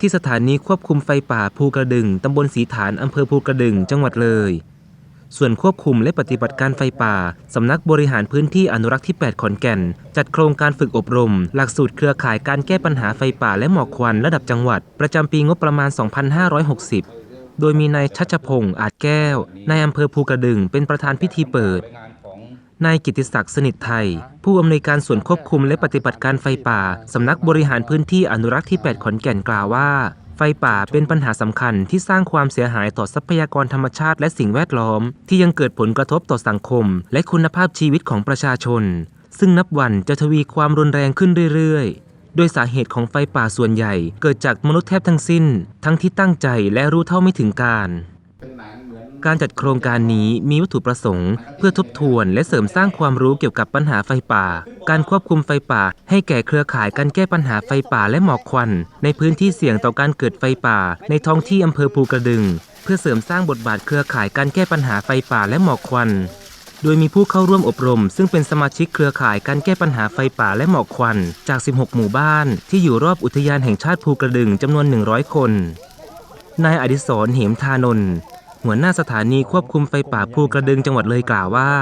ที่สถานีควบคุมไฟป่าภูกระดึงตำบลสีฐานอำเภอภูกระดึงจังหวัดเลย ส่วนควบคุมและปฏิบัติการไฟป่า สำนักบริหารพื้นที่อนุรักษ์ที่ 8 ขอนแก่น จัดโครงการฝึกอบรม หลักสูตรเครือข่ายการแก้ปัญหาไฟป่าและหมอกควันระดับจังหวัด ประจำปีงบประมาณ 2560 โดยมีนายชัชพงศ์อาจแก้วนายอำเภอภูกระดึงเป็นประธานพิธีเปิด นายกิติศักดิ์สนิทไทย ผู้อำนวยการส่วนควบคุมและปฏิบัติการไฟป่าสำนักบริหารพื้นที่อนุรักษ์ที่ 8 ขอนแก่นกล่าวว่า ไฟป่าเป็นปัญหาสำคัญที่สร้างความเสียหายต่อทรัพยากรธรรมชาติและสิ่งแวดล้อม ที่ยังเกิดผลกระทบต่อสังคม และคุณภาพชีวิตของประชาชน ซึ่งนับวันจะทวีความรุนแรงขึ้นเรื่อยๆ โดยสาเหตุของไฟป่าส่วนใหญ่ เกิดจากมนุษย์แทบทั้งสิ้น ทั้งที่ตั้งใจและรู้เท่าไม่ถึงการ การจัดโครงการนี้มีวัตถุประสงค์ เพื่อทบทวนและเสริมสร้างความรู้เกี่ยวกับปัญหาไฟป่า การควบคุมไฟป่า ให้แก่เครือข่ายการแก้ปัญหาไฟป่าและหมอกควัน ในพื้นที่เสี่ยงต่อการเกิดไฟป่า ในท้องที่อำเภอภูกระดึง เพื่อเสริมสร้างบทบาทเครือข่ายการแก้ปัญหาไฟป่าและหมอกควัน โดยมีผู้เข้าร่วมอบรม ซึ่งเป็นสมาชิกเครือข่ายการแก้ปัญหาไฟป่าและหมอกควัน จาก 16 หมู่บ้าน ที่อยู่รอบอุทยานแห่งชาติภูกระดึงจำนวน 100 คนนายอดิศรเหมทานนท์ หัวหน้าสถานีควบคุมไฟป่าภูกระดึงจังหวัดเลยกล่าวว่า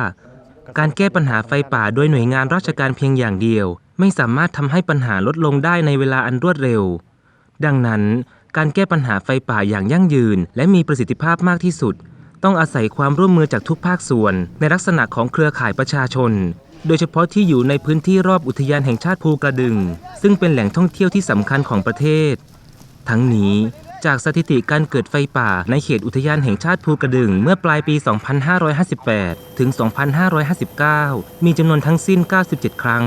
การแก้ปัญหาไฟป่าโดยหน่วยงานราชการเพียงอย่างเดียว ไม่สามารถทำให้ปัญหาลดลงได้ในเวลาอันรวดเร็ว ดังนั้น การแก้ปัญหาไฟป่าอย่างยั่งยืน และมีประสิทธิภาพมากที่สุด ต้องอาศัยความร่วมมือจากทุกภาคส่วน ในลักษณะของเครือข่ายประชาชน โดยเฉพาะที่อยู่ในพื้นที่รอบอุทยานแห่งชาติภูกระดึง ซึ่งเป็นแหล่งท่องเที่ยวที่สำคัญของประเทศ ทั้งนี้ จากสถิติการเกิดไฟป่าในเขตอุทยานแห่งชาติภูกระดึงเมื่อปลายปี 2558 ถึง 2559 มีจำนวนทั้งสิ้น 97 ครั้ง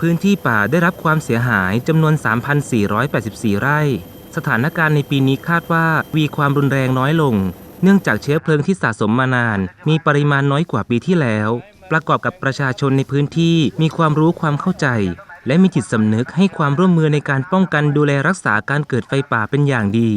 พื้นที่ป่าได้รับความเสียหายจำนวน 3,484 ไร่ สถานการณ์ในปีนี้คาดว่าวีความรุนแรงน้อยลง เนื่องจากเชื้อเพลิงที่สะสมมานาน มีปริมาณน้อยกว่าปีที่แล้ว ประกอบกับประชาชนในพื้นที่มีความรู้ความเข้าใจ และมีจิตสำนึกให้ความร่วมมือในการป้องกันดูแลรักษาการเกิดไฟป่าเป็นอย่างดี